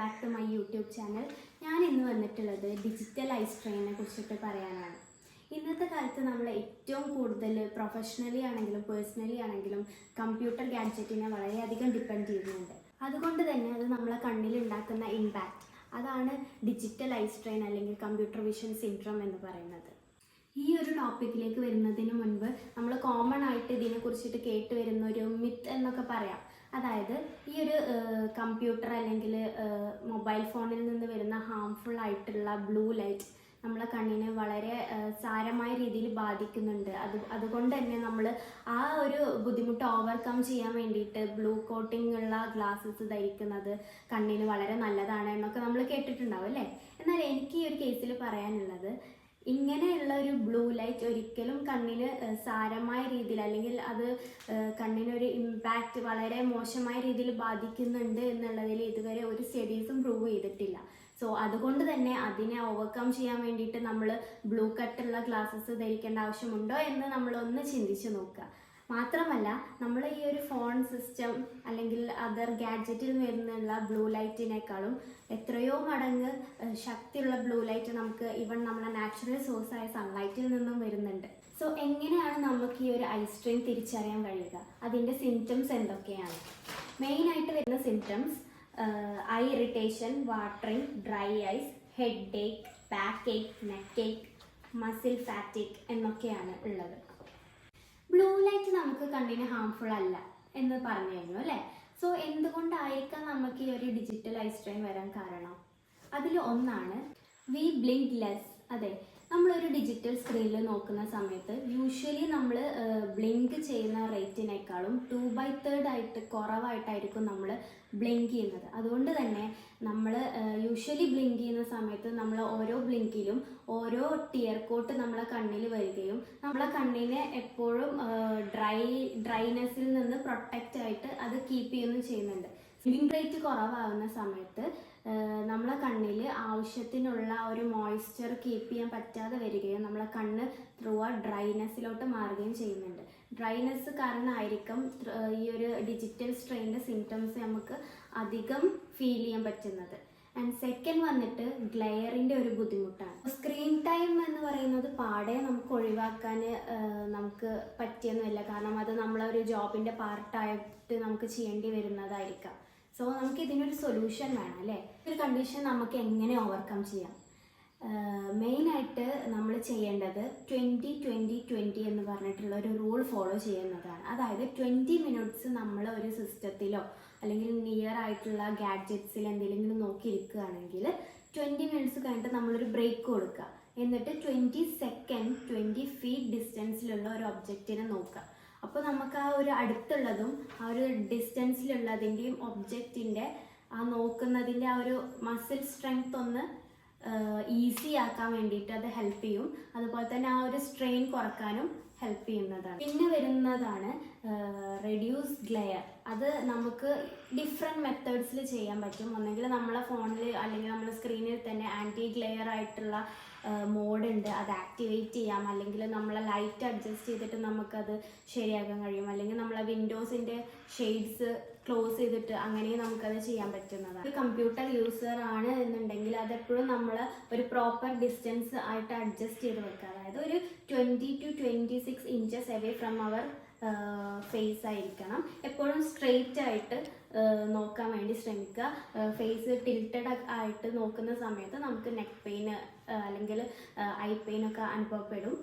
Back to my YouTube channel ഞാൻ ഇന്ന് വന്നിട്ടുള്ളത് ഡിജിറ്റൽ ഐസ് സ്ട്രെയിനെ കുറിച്ചിട്ട് പറയാനാണ്. ഇന്നത്തെ കാലത്ത് നമ്മൾ ഏറ്റവും കൂടുതൽ പ്രൊഫഷണലി ആണെങ്കിലും പേഴ്സണലി ആണെങ്കിലും കമ്പ്യൂട്ടർ ഗാഡ്ജറ്റിനെ വളരെയധികം ഡിപ്പെൻഡ് ചെയ്യുന്നുണ്ട്. അതുകൊണ്ട് തന്നെ അത് നമ്മളെ കണ്ണിലുണ്ടാക്കുന്ന ഇമ്പാക്റ്റ് അതാണ് ഡിജിറ്റൽ ഐസ് ട്രെയിൻ അല്ലെങ്കിൽ കമ്പ്യൂട്ടർ വിഷൻ സിൻഡ്രം എന്ന് പറയുന്നത്. ഈ ഒരു ടോപ്പിക്കിലേക്ക് വരുന്നതിന് മുൻപ് നമ്മൾ കോമൺ ആയിട്ട് ഇതിനെ കുറിച്ചിട്ട് കേട്ട് വരുന്ന ഒരു മിത്ത് എന്നൊക്കെ പറയാം. അതായത് ഈ ഒരു കമ്പ്യൂട്ടർ അല്ലെങ്കിൽ മൊബൈൽ ഫോണിൽ നിന്ന് വരുന്ന ഹാംഫുൾ ആയിട്ടുള്ള ബ്ലൂ ലൈറ്റ് നമ്മളെ കണ്ണിനെ വളരെ സാരമായ രീതിയിൽ ബാധിക്കുന്നുണ്ട്. അത് അതുകൊണ്ട് തന്നെ നമ്മൾ ആ ഒരു ബുദ്ധിമുട്ട് ഓവർകം ചെയ്യാൻ വേണ്ടിയിട്ട് ബ്ലൂ കോട്ടിംഗ് ഉള്ള ഗ്ലാസ്സസ് ധരിക്കുന്നത് കണ്ണിന് വളരെ നല്ലതാണ് എന്നൊക്കെ നമ്മൾ കേട്ടിട്ടുണ്ടാവും അല്ലേ? എന്നാൽ എനിക്ക് ഈ ഒരു കേസിൽ പറയാനുള്ളത് ഇങ്ങനെയുള്ള ഒരു ബ്ലൂ ലൈറ്റ് ഒരിക്കലും കണ്ണിന് സാരമായ രീതിയിൽ അല്ലെങ്കിൽ അത് കണ്ണിനൊരു ഇമ്പാക്റ്റ് വളരെ മോശമായ രീതിയിൽ ബാധിക്കുന്നുണ്ട് എന്നുള്ളതിൽ ഇതുവരെ ഒരു സ്റ്റഡീസും പ്രൂവ് ചെയ്തിട്ടില്ല. സോ അതുകൊണ്ട് തന്നെ അതിനെ ഓവർകം ചെയ്യാൻ വേണ്ടിയിട്ട് നമ്മൾ ബ്ലൂ കട്ടുള്ള ഗ്ലാസ്സസ് ധരിക്കേണ്ട ആവശ്യമുണ്ടോ എന്ന് നമ്മളൊന്ന് ചിന്തിച്ചു നോക്കുക. മാത്രമല്ല നമ്മൾ ഈ ഒരു ഫോൺ സിസ്റ്റം അല്ലെങ്കിൽ അതർ ഗാഡ്ജറ്റിൽ വരുന്നുള്ള ബ്ലൂ ലൈറ്റിനേക്കാളും എത്രയോ മടങ്ങ് ശക്തിയുള്ള ബ്ലൂ ലൈറ്റ് നമുക്ക് ഇവൺ നമ്മളെ നാച്ചുറൽ സോഴ്സായ സൺലൈറ്റിൽ നിന്നും വരുന്നുണ്ട്. സോ എങ്ങനെയാണ് നമുക്ക് ഈ ഒരു ഐ സ്ട്രെയിൻ തിരിച്ചറിയാൻ കഴിയുക? അതിന്റെ സിംറ്റംസ് എന്തൊക്കെയാണ്? മെയിനായിട്ട് വരുന്ന symptoms eye irritation watering dry eyes headache backache neck ache muscle fatigue എന്നൊക്കെയാണ് ഉള്ളത്. ലൈറ്റ് നമുക്ക് കണ്ണിന് ഹാംഫുൾ അല്ല എന്ന് പറഞ്ഞു കഴിഞ്ഞു അല്ലേ? സോ എന്തുകൊണ്ടായിരിക്കാം നമുക്ക് ഈ ഒരു ഡിജിറ്റൽ ഐ വരാൻ കാരണം? അതിൽ ഒന്നാണ് വി ബ്ലിങ്ക് ലെസ് അതെ. നമ്മളൊരു ഡിജിറ്റൽ സ്ക്രീനിൽ നോക്കുന്ന സമയത്ത് യൂഷ്വലി നമ്മൾ ബ്ലിങ്ക് ചെയ്യുന്ന റേറ്റിനേക്കാളും ടു ബൈ തേർഡ് ആയിട്ട് കുറവായിട്ടായിരിക്കും നമ്മൾ ബ്ലിങ്ക് ചെയ്യുന്നത്. അതുകൊണ്ട് തന്നെ നമ്മൾ യൂഷ്വലി ബ്ലിങ്ക് ചെയ്യുന്ന സമയത്ത് നമ്മൾ ഓരോ ബ്ലിങ്കിലും ഓരോ ടിയർ കോട്ട് നമ്മളെ കണ്ണിൽ വരികയും നമ്മളെ കണ്ണിനെ എപ്പോഴും ഡ്രൈ ഡ്രൈനെസ്സിൽ നിന്ന് പ്രൊട്ടക്റ്റ് ആയിട്ട് അത് കീപ്പ് ചെയ്യുകയും ചെയ്യുന്നുണ്ട്. ബ്ലിങ്ക് റേറ്റ് കുറവാകുന്ന സമയത്ത് നമ്മളെ കണ്ണിൽ ആവശ്യത്തിനുള്ള ഒരു മോയ്സ്ചർ കീപ്പ് ചെയ്യാൻ പറ്റാതെ വരികയും നമ്മളെ കണ്ണ് ത്രൂ ആ ഡ്രൈനെസ്സിലോട്ട് മാറുകയും ചെയ്യുന്നുണ്ട്. ഡ്രൈനെസ് കാരണമായിരിക്കും ഈ ഒരു ഡിജിറ്റൽ സ്ട്രെയിന്റെ സിംറ്റംസ് നമുക്ക് അധികം ഫീൽ ചെയ്യാൻ പറ്റുന്നത്. ആൻഡ് സെക്കൻഡ് വന്നിട്ട് ഗ്ലെയറിന്റെ ഒരു ബുദ്ധിമുട്ടാണ്. സ്ക്രീൻ ടൈം എന്ന് പറയുന്നത് പാടെ നമുക്ക് ഒഴിവാക്കാൻ നമുക്ക് പറ്റിയൊന്നുമില്ല. കാരണം അത് നമ്മളൊരു ജോബിന്റെ പാർട്ടായിട്ട് നമുക്ക് ചെയ്യേണ്ടി വരുന്നതായിരിക്കാം. സോ നമുക്ക് ഇതിനൊരു സൊല്യൂഷൻ വേണം അല്ലേ? ഒരു കണ്ടീഷൻ നമുക്ക് എങ്ങനെ ഓവർകം ചെയ്യാം? മെയിനായിട്ട് നമ്മൾ ചെയ്യേണ്ടത് ട്വന്റി ട്വന്റി ട്വന്റി എന്ന് പറഞ്ഞിട്ടുള്ള ഒരു റൂൾ ഫോളോ ചെയ്യുന്നതാണ്. അതായത് ട്വന്റി മിനിറ്റ്സ് നമ്മൾ ഒരു സിസ്റ്റത്തിലോ അല്ലെങ്കിൽ നിയർ ആയിട്ടുള്ള ഗാഡ്ജറ്റ്സിൽ എന്തെങ്കിലും നോക്കിയിരിക്കുകയാണെങ്കിൽ ട്വന്റി മിനിറ്റ്സ് കഴിഞ്ഞിട്ട് നമ്മളൊരു ബ്രേക്ക് കൊടുക്കുക. എന്നിട്ട് ട്വന്റി സെക്കൻഡ് ട്വന്റി ഫീറ്റ് ഡിസ്റ്റൻസിലുള്ള ഒരു ഒബ്ജക്റ്റിനെ നോക്കുക. അപ്പോൾ നമുക്ക് ആ ഒരു അടുത്തുള്ളതും ആ ഒരു ഡിസ്റ്റൻസിലുള്ളതിന്റെയും ഒബ്ജക്റ്റിന്റെ ആ നോക്കുന്നതിന്റെ ആ ഒരു മസിൽ സ്ട്രെങ്ത് ഒന്ന് ഈസി ആക്കാൻ വേണ്ടിയിട്ട് അത് ഹെൽപ്പ് ചെയ്യും. അതുപോലെ തന്നെ ആ ഒരു സ്ട്രെയിൻ കുറക്കാനും ഹെൽപ്പ് ചെയ്യുന്നതാണ്. പിന്നെ വരുന്നതാണ് റെഡ്യൂസ് ഗ്ലെയർ അത് നമുക്ക് ഡിഫറെന്റ് മെത്തേഡ്സിൽ ചെയ്യാൻ പറ്റും. ഒന്നെങ്കിൽ നമ്മളെ ഫോണിൽ അല്ലെങ്കിൽ നമ്മുടെ സ്ക്രീനിൽ തന്നെ ആന്റി ഗ്ലെയർ ആയിട്ടുള്ള മോഡ് ഉണ്ട് അത് ആക്ടിവേറ്റ് ചെയ്യാം. അല്ലെങ്കിൽ നമ്മളെ ലൈറ്റ് അഡ്ജസ്റ്റ് ചെയ്തിട്ട് നമുക്കത് ശരിയാക്കാൻ കഴിയും. അല്ലെങ്കിൽ നമ്മളെ വിൻഡോസിന്റെ ഷെയ്ഡ്സ് ക്ലോസ് ചെയ്തിട്ട് അങ്ങനെയും നമുക്കത് ചെയ്യാൻ പറ്റുന്നതാണ്. ഒരു കമ്പ്യൂട്ടർ യൂസർ ആണ് എന്നുണ്ടെങ്കിൽ അതെപ്പോഴും നമ്മൾ ഒരു പ്രോപ്പർ ഡിസ്റ്റൻസ് ആയിട്ട് അഡ്ജസ്റ്റ് ചെയ്ത് വെക്കുക. അതായത് ഒരു twenty to twenty six inches away from our face ആയിരിക്കണം. എപ്പോഴും സ്ട്രെയിറ്റ് ആയിട്ട് നോക്കാൻ വേണ്ടി ശ്രമിക്കുക. ഫേസ് ടിൽറ്റഡ് ആയിട്ട് നോക്കുന്ന സമയത്ത് നമുക്ക് നെക്ക് പെയിൻ അല്ലെങ്കിൽ ഐ പെയിൻ ഒക്കെ അനുഭവപ്പെടും.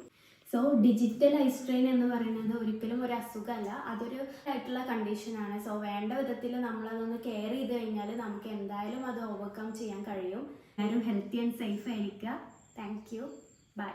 സോ ഡിജിറ്റൽ ഐ സ്ട്രെയിൻ എന്ന് പറയുന്നത് ഒരിക്കലും ഒരു അസുഖമല്ല. അതൊരു ആയിട്ടുള്ള കണ്ടീഷനാണ് സോ വേണ്ട വിധത്തിൽ നമ്മളതൊന്ന് കെയർ ചെയ്ത് കഴിഞ്ഞാൽ നമുക്ക് എന്തായാലും അത് ഓവർകം ചെയ്യാൻ കഴിയും. എല്ലാവരും ഹെൽത്തി ആൻഡ് സേഫ് ആയിരിക്കുക. Thank you bye